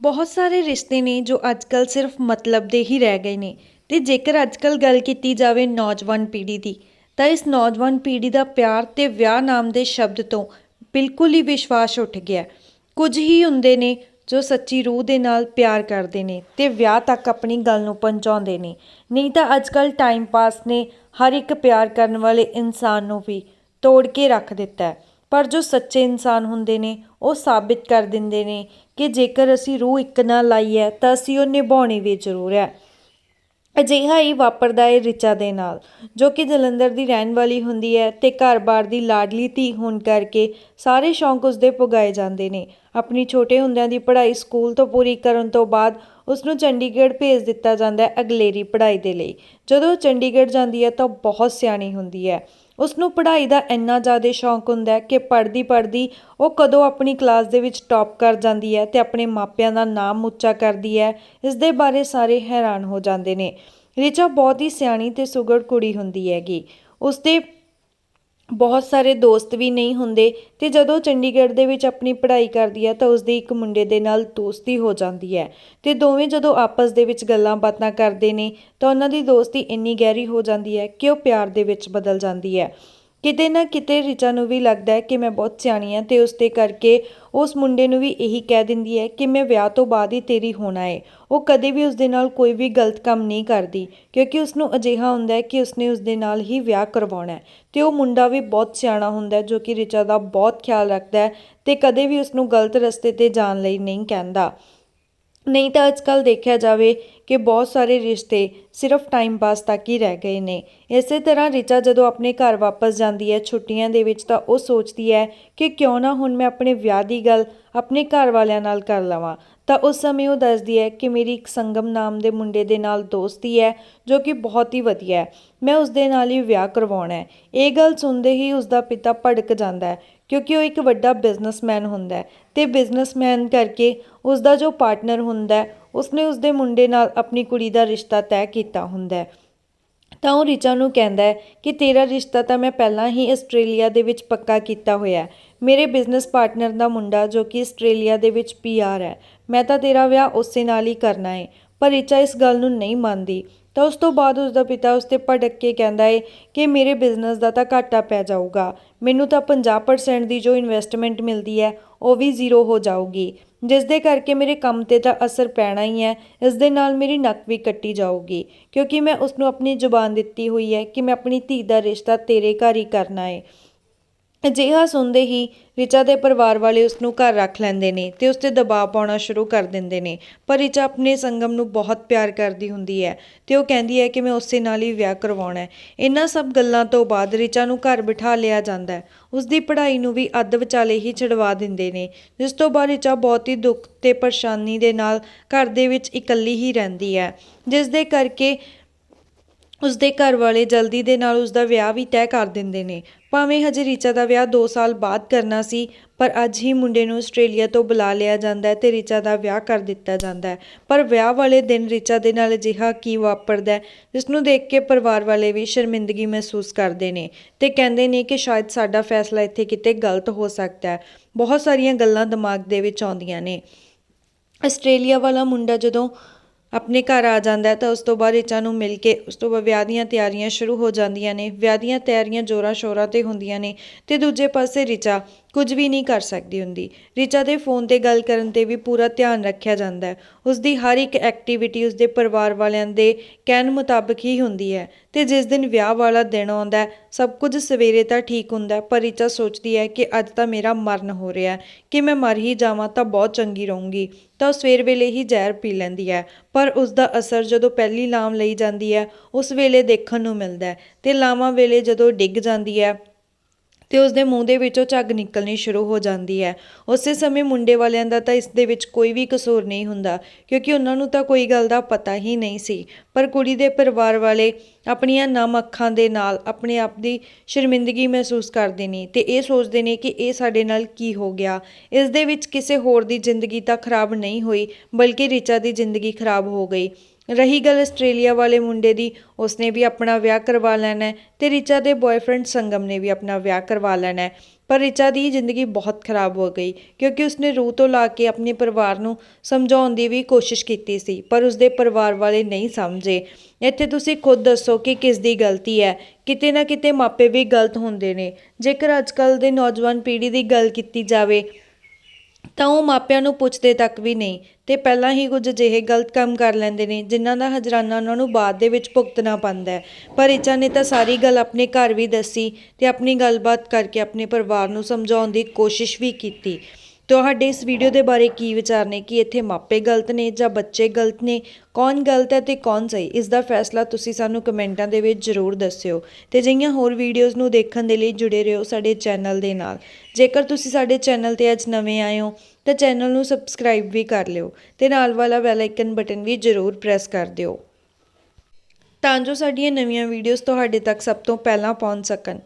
ਬਹੁਤ ਸਾਰੇ ਰਿਸ਼ਤੇ ਨੇ ਜੋ ਅੱਜ ਕੱਲ੍ਹ ਸਿਰਫ ਮਤਲਬ ਦੇ ਹੀ ਰਹਿ ਗਏ ਨੇ ਅਤੇ ਜੇਕਰ ਅੱਜ ਕੱਲ੍ਹ ਗੱਲ ਕੀਤੀ ਜਾਵੇ ਨੌਜਵਾਨ ਪੀੜ੍ਹੀ ਦੀ, ਤਾਂ ਇਸ ਨੌਜਵਾਨ ਪੀੜ੍ਹੀ ਦਾ ਪਿਆਰ ਅਤੇ ਵਿਆਹ ਨਾਮ ਦੇ ਸ਼ਬਦ ਤੋਂ ਬਿਲਕੁਲ ਹੀ ਵਿਸ਼ਵਾਸ ਉੱਠ ਗਿਆ। ਕੁਝ ਹੀ ਹੁੰਦੇ ਨੇ ਜੋ ਸੱਚੀ ਰੂਹ ਦੇ ਨਾਲ ਪਿਆਰ ਕਰਦੇ ਨੇ ਅਤੇ ਵਿਆਹ ਤੱਕ ਆਪਣੀ ਗੱਲ ਨੂੰ ਪਹੁੰਚਾਉਂਦੇ ਨੇ। ਨਹੀਂ ਤਾਂ ਅੱਜ ਕੱਲ੍ਹ ਟਾਈਮ ਪਾਸ ਨੇ ਹਰ ਇੱਕ ਪਿਆਰ ਕਰਨ ਵਾਲੇ ਇਨਸਾਨ ਨੂੰ ਵੀ ਤੋੜ ਕੇ ਰੱਖ ਦਿੱਤਾ ਪਰ ਜੋ ਸੱਚੇ ਇਨਸਾਨ ਹੁੰਦੇ ਨੇ ਉਹ ਸਾਬਿਤ ਕਰ ਦਿੰਦੇ ਨੇ ਕਿ ਜੇਕਰ ਅਸੀਂ ਰੂਹ ਇੱਕ ਨਾਲ ਲਾਈ ਹੈ ਤਾਂ ਅਸੀਂ ਉਹ ਨਿਭਾਉਣੀ ਵੀ ਜ਼ਰੂਰ ਹੈ। ਅਜਿਹਾ ਹੀ ਵਾਪਰਦਾ ਹੈ ਰਿਚਾ ਦੇ ਨਾਲ, ਜੋ ਕਿ ਜਲੰਧਰ ਦੀ ਰਹਿਣ ਵਾਲੀ ਹੁੰਦੀ ਹੈ ਤੇ ਘਰ-ਬਾਰ ਦੀ ਲਾਡਲੀ ਧੀ ਹੋਣ ਕਰਕੇ ਸਾਰੇ ਸ਼ੌਂਕ ਉਸਦੇ ਪੁਗਾਏ ਜਾਂਦੇ ਨੇ। ਆਪਣੀ ਛੋਟੇ ਹੁੰਦਿਆਂ ਦੀ ਪੜ੍ਹਾਈ ਸਕੂਲ ਤੋਂ ਪੂਰੀ ਕਰਨ ਤੋਂ ਬਾਅਦ ਉਸ ਨੂੰ ਚੰਡੀਗੜ੍ਹ ਭੇਜ ਦਿੱਤਾ ਜਾਂਦਾ ਹੈ ਅਗਲੇਰੀ ਪੜ੍ਹਾਈ ਦੇ ਲਈ। ਜਦੋਂ ਉਹ ਚੰਡੀਗੜ੍ਹ ਜਾਂਦੀ ਹੈ ਤਾਂ ਬਹੁਤ ਸਿਆਣੀ ਹੁੰਦੀ ਹੈ। ਉਸ ਨੂੰ ਪੜ੍ਹਾਈ ਦਾ ਇੰਨਾ ਜ਼ਿਆਦਾ ਸ਼ੌਂਕ ਹੁੰਦਾ ਹੈ ਕਿ ਪੜ੍ਹਦੀ ਪੜ੍ਹਦੀ ਉਹ ਕਦੋਂ ਆਪਣੀ ਕਲਾਸ ਦੇ ਵਿੱਚ ਟੌਪ ਕਰ ਜਾਂਦੀ ਹੈ ਤੇ ਆਪਣੇ ਮਾਪਿਆਂ ਦਾ ਨਾਮ ਉੱਚਾ ਕਰਦੀ ਹੈ ਇਸ ਦੇ ਬਾਰੇ ਸਾਰੇ ਹੈਰਾਨ ਹੋ ਜਾਂਦੇ ਨੇ। ਰਿਚਾ ਬਹੁਤ ਹੀ ਸਿਆਣੀ ਤੇ ਸੁਗੜ ਕੁੜੀ ਹੁੰਦੀ ਹੈਗੀ। ਉਸ ਦੇ ਬਹੁਤ ਸਾਰੇ ਦੋਸਤ ਵੀ ਨਹੀਂ ਹੁੰਦੇ ਅਤੇ ਜਦੋਂ ਚੰਡੀਗੜ੍ਹ ਦੇ ਵਿੱਚ ਆਪਣੀ ਪੜ੍ਹਾਈ ਕਰਦੀ ਹੈ ਤਾਂ ਉਸਦੀ ਇੱਕ ਮੁੰਡੇ ਦੇ ਨਾਲ ਦੋਸਤੀ ਹੋ ਜਾਂਦੀ ਹੈ ਅਤੇ ਦੋਵੇਂ ਜਦੋਂ ਆਪਸ ਦੇ ਵਿੱਚ ਗੱਲਾਂ ਬਾਤਾਂ ਕਰਦੇ ਨੇ ਤਾਂ ਉਹਨਾਂ ਦੀ ਦੋਸਤੀ ਇੰਨੀ ਗਹਿਰੀ ਹੋ ਜਾਂਦੀ ਹੈ ਕਿ ਉਹ ਪਿਆਰ ਦੇ ਵਿੱਚ ਬਦਲ ਜਾਂਦੀ ਹੈ। ਕਿਤੇ ਨਾ ਕਿਤੇ ਰਿਚਾ ਨੂੰ ਵੀ ਲੱਗਦਾ ਹੈ ਕਿ ਮੈਂ ਬਹੁਤ ਸਿਆਣੀ ਹਾਂ ਤੇ ਉਸ ਦੇ ਕਰਕੇ ਉਸ ਮੁੰਡੇ ਨੂੰ ਵੀ ਇਹੀ ਕਹਿ ਦਿੰਦੀ ਹੈ ਕਿ ਮੈਂ ਵਿਆਹ ਤੋਂ ਬਾਅਦ ਹੀ ਤੇਰੀ ਹੋਣਾ ਹੈ ਉਹ ਕਦੇ ਵੀ ਉਸ ਦੇ ਨਾਲ ਕੋਈ ਵੀ ਗਲਤ ਕੰਮ ਨਹੀਂ ਕਰਦੀ, ਕਿਉਂਕਿ ਉਸ ਨੂੰ ਅਜਿਹਾ ਹੁੰਦਾ ਹੈ ਕਿ ਉਸਨੇ ਉਸ ਦੇ ਨਾਲ ਹੀ ਵਿਆਹ ਕਰਵਾਉਣਾ ਹੈ। ਤੇ ਉਹ ਮੁੰਡਾ ਵੀ ਬਹੁਤ ਸਿਆਣਾ ਹੁੰਦਾ ਹੈ, ਜੋ ਕਿ ਰਿਚਾ ਦਾ ਬਹੁਤ ਖਿਆਲ ਰੱਖਦਾ ਹੈ ਤੇ ਕਦੇ ਵੀ ਉਸ ਨੂੰ ਗਲਤ ਰਸਤੇ ਤੇ ਜਾਣ ਲਈ ਨਹੀਂ ਕਹਿੰਦਾ। ਨਹੀਂ ਤਾਂ ਅੱਜਕੱਲ ਦੇਖਿਆ ਜਾਵੇ ਕਿ ਬਹੁਤ ਸਾਰੇ ਰਿਸ਼ਤੇ ਸਿਰਫ ਟਾਈਮ ਪਾਸ ਤੱਕ ਹੀ ਰਹਿ ਗਏ ਨੇ। ਇਸੇ ਤਰ੍ਹਾਂ ਰਿਚਾ ਜਦੋਂ ਆਪਣੇ ਘਰ ਵਾਪਸ ਜਾਂਦੀ ਹੈ ਛੁੱਟੀਆਂ ਦੇ ਵਿੱਚ ਤਾਂ ਉਹ ਸੋਚਦੀ ਹੈ ਕਿ ਕਿਉਂ ਨਾ ਹੁਣ ਮੈਂ ਆਪਣੇ ਵਿਆਹ ਦੀ ਗੱਲ ਆਪਣੇ ਘਰ ਵਾਲਿਆਂ ਨਾਲ ਕਰ ਲਵਾਂ। ਤਾਂ ਉਸ ਸਮੇਂ ਉਹ ਦੱਸਦੀ ਹੈ ਕਿ ਮੇਰੀ ਇੱਕ ਸੰਗਮ ਨਾਮ ਦੇ ਮੁੰਡੇ ਦੇ ਨਾਲ ਦੋਸਤੀ ਹੈ ਜੋ ਕਿ ਬਹੁਤ ਹੀ ਵਧੀਆ ਹੈ। ਮੈਂ ਉਸ ਦੇ ਨਾਲ ਹੀ ਵਿਆਹ ਕਰਵਾਉਣਾ ਹੈ। ਇਹ ਗੱਲ ਸੁਣਦੇ ਹੀ ਉਸ ਦਾ ਪਿਤਾ ਭੜਕ ਜਾਂਦਾ ਹੈ ਕਿਉਂਕਿ ਉਹ ਇੱਕ ਵੱਡਾ ਬਿਜ਼ਨਸਮੈਨ ਹੁੰਦਾ ਅਤੇ ਬਿਜ਼ਨਸਮੈਨ ਕਰਕੇ ਉਸ ਦਾ ਜੋ ਪਾਰਟਨਰ ਹੁੰਦਾ ਉਸਨੇ ਉਸਦੇ ਮੁੰਡੇ ਨਾਲ ਆਪਣੀ ਕੁੜੀ ਦਾ ਰਿਸ਼ਤਾ ਤੈਅ ਕੀਤਾ ਹੁੰਦਾ ਤਾਂ ਉਹ ਰਿਚਾ ਨੂੰ ਕਹਿੰਦਾ ਕਿ ਤੇਰਾ ਰਿਸ਼ਤਾ ਤਾਂ ਮੈਂ ਪਹਿਲਾਂ ਹੀ ਆਸਟ੍ਰੇਲੀਆ ਦੇ ਵਿੱਚ ਪੱਕਾ ਕੀਤਾ ਹੋਇਆ ਮੇਰੇ ਬਿਜ਼ਨਸ ਪਾਰਟਨਰ ਦਾ ਮੁੰਡਾ ਜੋ ਕਿ ਆਸਟ੍ਰੇਲੀਆ ਦੇ ਵਿੱਚ ਪੀਆਰ ਹੈ, ਮੈਂ ਤਾਂ ਤੇਰਾ ਵਿਆਹ ਉਸੇ ਨਾਲ ਹੀ ਕਰਨਾ ਹੈ। ਪਰ ਰਿਚਾ ਇਸ ਗੱਲ ਨੂੰ ਨਹੀਂ ਮੰਨਦੀ। ਤਾਂ ਉਸ ਤੋਂ ਬਾਅਦ ਉਸ ਦਾ ਪਿਤਾ ਉਸ 'ਤੇ ਭੜਕ ਕੇ ਕਹਿੰਦਾ ਏ ਕਿ ਮੇਰੇ ਬਿਜ਼ਨਸ ਦਾ ਤਾਂ ਘਾਟਾ ਪੈ ਜਾਊਗਾ। ਮੈਨੂੰ ਤਾਂ 50% ਦੀ ਜੋ ਇਨਵੈਸਟਮੈਂਟ ਮਿਲਦੀ ਹੈ, ਉਹ ਵੀ ਜ਼ੀਰੋ ਹੋ ਜਾਊਗੀ। ਜਿਸ ਦੇ ਕਰਕੇ ਮੇਰੇ ਕੰਮ 'ਤੇ ਤਾਂ ਅਸਰ ਪੈਣਾ ਹੀ ਹੈ ਇਸ ਦੇ ਨਾਲ ਮੇਰੀ ਨੱਕ ਵੀ ਕੱਟੀ ਜਾਊਗੀ। ਕਿਉਂਕਿ ਮੈਂ ਉਸ ਨੂੰ ਆਪਣੀ ਜ਼ੁਬਾਨ ਦਿੱਤੀ ਹੋਈ ਹੈ ਕਿ ਮੈਂ ਆਪਣੀ ਧੀ ਦਾ ਰਿਸ਼ਤਾ ਤੇਰੇ ਘਰ ਹੀ ਕਰਨਾ ਹੈ ਅਜਿਹਾ ਸੁਣਦੇ ਹੀ ਰਿਚਾ ਦੇ ਪਰਿਵਾਰ ਵਾਲੇ ਉਸ ਨੂੰ ਘਰ ਰੱਖ ਲੈਂਦੇ ਨੇ ਤੇ ਉਸ ਤੇ ਦਬਾਅ ਪਾਉਣਾ ਸ਼ੁਰੂ ਕਰ ਦਿੰਦੇ ਨੇ। ਪਰ ਰਿਚਾ ਆਪਣੇ ਸੰਗਮ ਨੂੰ ਬਹੁਤ ਪਿਆਰ ਕਰਦੀ ਹੁੰਦੀ ਹੈ ਤੇ ਉਹ ਕਹਿੰਦੀ ਹੈ ਕਿ ਮੈਂ ਉਸੇ ਨਾਲ ਹੀ ਵਿਆਹ ਕਰਵਾਉਣਾ ਹੈ। ਇਹਨਾਂ ਸਭ ਗੱਲਾਂ ਤੋਂ ਬਾਅਦ ਰਿਚਾ ਨੂੰ ਘਰ ਬਿਠਾ ਲਿਆ ਜਾਂਦਾ ਹੈ। ਉਸ ਦੀ ਪੜ੍ਹਾਈ ਨੂੰ ਵੀ ਅੱਧ ਵਿਚਾਲੇ ਹੀ ਛਡਵਾ ਦਿੰਦੇ ਨੇ, ਜਿਸ ਤੋਂ ਬਾਅਦ ਰਿਚਾ ਬਹੁਤ ਹੀ ਦੁੱਖ ਤੇ ਪਰੇਸ਼ਾਨੀ ਦੇ ਨਾਲ ਘਰ ਦੇ ਵਿੱਚ ਇਕੱਲੀ ਹੀ ਰਹਿੰਦੀ ਹੈ ਜਿਸ ਦੇ ਕਰਕੇ ਉਸਦੇ ਘਰ ਵਾਲੇ ਜਲਦੀ ਦੇ ਨਾਲ ਉਸਦਾ ਵਿਆਹ ਵੀ ਤੈਅ ਕਰ ਦਿੰਦੇ ਨੇ। ਭਾਵੇਂ ਹਜੇ ਰਿਚਾ ਦਾ ਵਿਆਹ 2 ਸਾਲ ਬਾਅਦ ਕਰਨਾ ਸੀ, ਪਰ ਅੱਜ ਹੀ ਮੁੰਡੇ ਨੂੰ ਆਸਟ੍ਰੇਲੀਆ ਤੋਂ ਬੁਲਾ ਲਿਆ ਜਾਂਦਾ ਹੈ ਤੇ ਰਿਚਾ ਦਾ ਵਿਆਹ ਕਰ ਦਿੱਤਾ ਜਾਂਦਾ ਹੈ। ਪਰ ਵਿਆਹ ਵਾਲੇ ਦਿਨ ਰਿਚਾ ਦੇ ਨਾਲ ਅਜਿਹਾ ਕੀ ਵਾਪਰਦਾ ਹੈ ਜਿਸ ਨੂੰ ਦੇਖ ਕੇ ਪਰਿਵਾਰ ਵਾਲੇ ਵੀ ਸ਼ਰਮਿੰਦਗੀ ਮਹਿਸੂਸ ਕਰਦੇ ਨੇ ਤੇ ਕਹਿੰਦੇ ਨੇ ਕਿ ਸ਼ਾਇਦ ਸਾਡਾ ਫੈਸਲਾ ਇੱਥੇ ਕਿਤੇ ਗਲਤ ਹੋ ਸਕਦਾ ਹੈ। ਬਹੁਤ ਸਾਰੀਆਂ ਗੱਲਾਂ ਦਿਮਾਗ ਦੇ ਵਿੱਚ ਆਉਂਦੀਆਂ ਨੇ। ਆਸਟ੍ਰੇਲੀਆ ਵਾਲਾ ਮੁੰਡਾ ਜਦੋਂ ਆਪਣੇ ਘਰ ਆ ਜਾਂਦਾ ਤਾਂ ਉਸ ਤੋਂ ਬਾਅਦ ਰਿਚਾ ਨੂੰ ਮਿਲ ਕੇ ਉਸ ਤੋਂ ਬਾਅਦ ਵਿਆਹ ਦੀਆਂ ਤਿਆਰੀਆਂ ਸ਼ੁਰੂ ਹੋ ਜਾਂਦੀਆਂ ਨੇ। ਵਿਆਹ ਦੀਆਂ ਤਿਆਰੀਆਂ ਜ਼ੋਰਾਂ ਸ਼ੋਰਾਂ 'ਤੇ ਹੁੰਦੀਆਂ ਨੇ ਤੇ ਦੂਜੇ ਪਾਸੇ ਰਿਚਾ ਕੁਝ ਵੀ ਨਹੀਂ ਕਰ ਸਕਦੀ ਹੁੰਦੀ। ਰਿਚਾ ਦੇ ਫੋਨ ਤੇ ਗੱਲ ਕਰਨ ਤੇ ਵੀ ਪੂਰਾ ਧਿਆਨ ਰੱਖਿਆ ਜਾਂਦਾ ਹੈ। ਉਸ ਦੀ ਹਰ ਇੱਕ ਐਕਟੀਵਿਟੀ ਉਸ ਦੇ ਪਰਿਵਾਰ ਵਾਲਿਆਂ ਦੇ ਕਹਿਣ ਮੁਤਾਬਕ ਹੀ ਹੁੰਦੀ ਹੈ ਤੇ ਜਿਸ ਦਿਨ ਵਿਆਹ ਵਾਲਾ ਦਿਨ ਆਉਂਦਾ ਸਭ ਕੁਝ ਸਵੇਰੇ ਤਾਂ ਠੀਕ ਹੁੰਦਾ ਪਰ ਰਿਚਾ ਸੋਚਦੀ ਹੈ ਕਿ ਅੱਜ ਤਾਂ ਮੇਰਾ ਮਰਨ ਹੋ ਰਿਹਾ ਕਿ ਮੈਂ ਮਰ ਹੀ ਜਾਵਾਂ ਤਾਂ ਬਹੁਤ ਚੰਗੀ ਰਹੂੰਗੀ, ਤਾਂ ਉਹ ਸਵੇਰ ਵੇਲੇ ਹੀ ਜ਼ਹਿਰ ਪੀ ਲੈਂਦੀ ਹੈ। ਪਰ ਉਸ ਦਾ ਅਸਰ ਜਦੋਂ ਪਹਿਲੀ ਲਾਮ ਲਈ ਜਾਂਦੀ ਹੈ, ਉਸ ਵੇਲੇ ਦੇਖਣ ਨੂੰ ਮਿਲਦਾ ਹੈ ਤੇ ਲਾਵਾਂ ਵੇਲੇ ਜਦੋਂ ਡਿੱਗ ਜਾਂਦੀ ਹੈ ਤੇ ਉਸ ਦੇ ਮੂੰਹ ਦੇ ਵਿੱਚੋਂ ਝੱਗ ਨਿਕਲਣੀ ਸ਼ੁਰੂ ਹੋ ਜਾਂਦੀ ਹੈ। ਉਸੇ ਸਮੇਂ ਮੁੰਡੇ ਵਾਲਿਆਂ ਦਾ ਤਾਂ ਇਸ ਦੇ ਵਿੱਚ ਕੋਈ ਵੀ ਕਸੂਰ ਨਹੀਂ ਹੁੰਦਾ, ਕਿਉਂਕਿ ਉਹਨਾਂ ਨੂੰ ਤਾਂ ਕੋਈ ਗੱਲ ਦਾ ਪਤਾ ਹੀ ਨਹੀਂ ਸੀ। ਪਰ ਕੁੜੀ ਦੇ ਪਰਿਵਾਰ ਵਾਲੇ ਆਪਣੀਆਂ ਨਮ ਅੱਖਾਂ ਦੇ ਨਾਲ ਆਪਣੇ ਆਪ ਦੀ ਸ਼ਰਮਿੰਦਗੀ ਮਹਿਸੂਸ ਕਰਦੇ ਨੇ ਤੇ ਇਹ ਸੋਚਦੇ ਨੇ ਕਿ ਇਹ ਸਾਡੇ ਨਾਲ ਕੀ ਹੋ ਗਿਆ। ਇਸ ਦੇ ਵਿੱਚ ਕਿਸੇ ਹੋਰ ਦੀ ਜ਼ਿੰਦਗੀ ਤਾਂ ਖਰਾਬ ਨਹੀਂ ਹੋਈ, ਬਲਕਿ ਰਿਚਾ ਦੀ ਜ਼ਿੰਦਗੀ ਖਰਾਬ ਹੋ ਗਈ। ਰਹੀ ਗੱਲ ਆਸਟ੍ਰੇਲੀਆ ਵਾਲੇ ਮੁੰਡੇ ਦੀ, ਉਸਨੇ ਵੀ ਆਪਣਾ ਵਿਆਹ ਕਰਵਾ ਲੈਣਾ ਹੈ ਤੇ ਰਿਚਾ ਦੇ ਬॉयਫ੍ਰੈਂਡ ਸੰਗਮ ਨੇ ਵੀ ਆਪਣਾ ਵਿਆਹ ਕਰਵਾ ਲੈਣਾ ਪਰ ਰਿਚਾ ਦੀ ਜ਼ਿੰਦਗੀ ਬਹੁਤ ਖਰਾਬ ਹੋ ਗਈ, ਕਿਉਂਕਿ ਉਸਨੇ ਰੂਹ ਤੋਂ ਲਾ ਕੇ ਆਪਣੇ ਪਰਿਵਾਰ ਨੂੰ ਸਮਝਾਉਣ ਦੀ ਵੀ ਕੋਸ਼ਿਸ਼ ਕੀਤੀ ਸੀ, ਪਰ ਉਸਦੇ ਪਰਿਵਾਰ ਵਾਲੇ ਨਹੀਂ ਸਮਝੇ। ਇੱਥੇ ਤੁਸੀਂ ਖੁਦ ਦੱਸੋ ਕਿ ਕਿਸ ਦੀ ਗਲਤੀ ਹੈ? ਕਿਤੇ ਨਾ ਕਿਤੇ ਮਾਪੇ ਵੀ ਗਲਤ ਹੁੰਦੇ ਨੇ। ਜੇਕਰ ਅੱਜਕੱਲ ਦੇ ਨੌਜਵਾਨ ਪੀੜ੍ਹੀ ਦੀ ਗੱਲ ਕੀਤੀ ਜਾਵੇ ਤਾਂ ਉਹ ਮਾਪਿਆਂ ਨੂੰ ਪੁੱਛਦੇ ਤੱਕ ਵੀ ਨਹੀਂ ਅਤੇ ਪਹਿਲਾਂ ਹੀ ਕੁਝ ਅਜਿਹੇ ਗਲਤ ਕੰਮ ਕਰ ਲੈਂਦੇ ਨੇ ਜਿਨ੍ਹਾਂ ਦਾ ਹਜਰਾਨਾ ਉਹਨਾਂ ਨੂੰ ਬਾਅਦ ਦੇ ਵਿੱਚ ਭੁਗਤਣਾ ਪੈਂਦਾ ਪਰ ਰਿਚਾ ਨੇ ਤਾਂ ਸਾਰੀ ਗੱਲ ਆਪਣੇ ਘਰ ਵੀ ਦੱਸੀ ਅਤੇ ਆਪਣੀ ਗੱਲਬਾਤ ਕਰਕੇ ਆਪਣੇ ਪਰਿਵਾਰ ਨੂੰ ਸਮਝਾਉਣ ਦੀ ਕੋਸ਼ਿਸ਼ ਵੀ ਕੀਤੀ। ਤੁਹਾਡੇ ਇਸ ਵੀਡੀਓ ਦੇ ਬਾਰੇ ਕੀ ਵਿਚਾਰ ਨੇ? ਕਿ ਇੱਥੇ ਮਾਪੇ ਗਲਤ ਨੇ ਜਾਂ ਬੱਚੇ ਗਲਤ ਨੇ? ਕੌਣ ਗਲਤ ਹੈ ਤੇ ਕੌਣ ਸਹੀ? ਇਸ ਦਾ ਫੈਸਲਾ ਤੁਸੀਂ ਸਾਨੂੰ ਕਮੈਂਟਾਂ ਦੇ ਵਿੱਚ ਜ਼ਰੂਰ ਦੱਸਿਓ ਤੇ ਜਿਹੀਆਂ ਹੋਰ ਵੀਡੀਓਜ਼ ਨੂੰ ਦੇਖਣ ਦੇ ਲਈ ਜੁੜੇ ਰਹੋ ਸਾਡੇ ਚੈਨਲ ਦੇ ਨਾਲ। ਜੇਕਰ ਤੁਸੀਂ ਸਾਡੇ ਚੈਨਲ ਤੇ ਅੱਜ ਨਵੇਂ ਆਏ ਹੋ, ਤਾਂ ਚੈਨਲ ਨੂੰ ਸਬਸਕ੍ਰਾਈਬ ਵੀ ਕਰ ਲਿਓ ਤੇ ਨਾਲ ਵਾਲਾ ਬੈਲ ਆਈਕਨ ਬਟਨ ਵੀ ਜ਼ਰੂਰ ਪ੍ਰੈਸ ਕਰ ਦਿਓ। ਤਾਂ ਜੋ ਸਾਡੀਆਂ ਨਵੀਆਂ ਵੀਡੀਓਜ਼ ਤੁਹਾਡੇ ਤੱਕ ਸਭ ਤੋਂ ਪਹਿਲਾਂ ਪਹੁੰਚ ਸਕਣ।